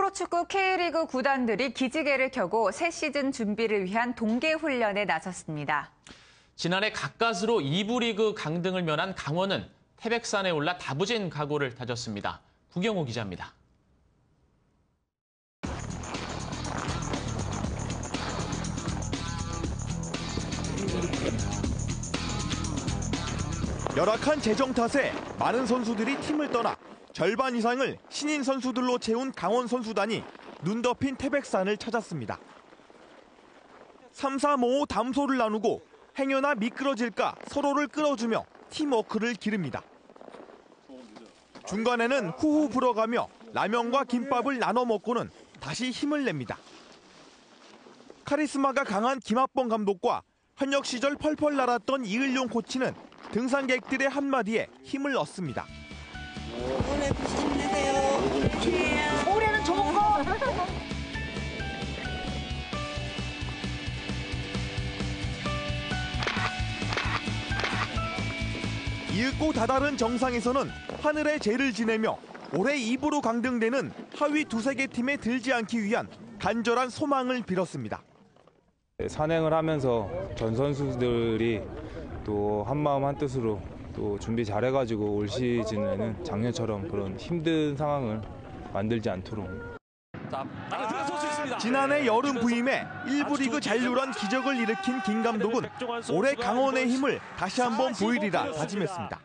프로축구 K리그 구단들이 기지개를 켜고 새 시즌 준비를 위한 동계 훈련에 나섰습니다. 지난해 가까스로 2부 리그 강등을 면한 강원은 태백산에 올라 다부진 각오를 다졌습니다. 구경호 기자입니다. 열악한 재정 탓에 많은 선수들이 팀을 떠나 절반 이상을 신인 선수들로 채운 강원 선수단이 눈 덮인 태백산을 찾았습니다. 3, 4, 5 담소를 나누고 행여나 미끄러질까 서로를 끌어주며 팀워크를 기릅니다. 중간에는 후후 불어가며 라면과 김밥을 나눠 먹고는 다시 힘을 냅니다. 카리스마가 강한 김합범 감독과 현역 시절 펄펄 날았던 이을용 코치는 등산객들의 한마디에 힘을 얻습니다. 올해 힘내세요. 올해는 좋은 거. 이윽고 다다른 정상에서는 하늘의 죄를 지내며 올해 2부로 강등되는 하위 두세 개 팀에 들지 않기 위한 간절한 소망을 빌었습니다. 산행을 하면서 전 선수들이 또 한마음 한뜻으로 또 준비 잘해가지고 올 시즌에는 작년처럼 그런 힘든 상황을 만들지 않도록. 지난해 여름 부임에 1부 리그 잔류란 기적을 일으킨 김 감독은 올해 강원의 힘을 다시 한번 보이리라 다짐했습니다.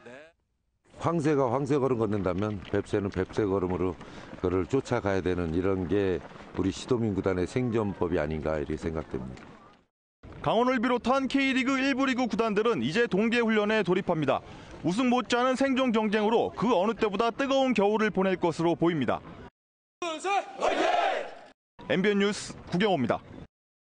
황새가 황새 걸음 걷는다면 뱁새는 뱁새 걸음으로 그를 쫓아가야 되는 이런 게 우리 시도민 구단의 생존법이 아닌가 이렇게 생각됩니다. 강원을 비롯한 K리그 1부 리그 구단들은 이제 동계 훈련에 돌입합니다. 우승 못지않은 생존 경쟁으로 그 어느 때보다 뜨거운 겨울을 보낼 것으로 보입니다. MBN 뉴스 구경호입니다.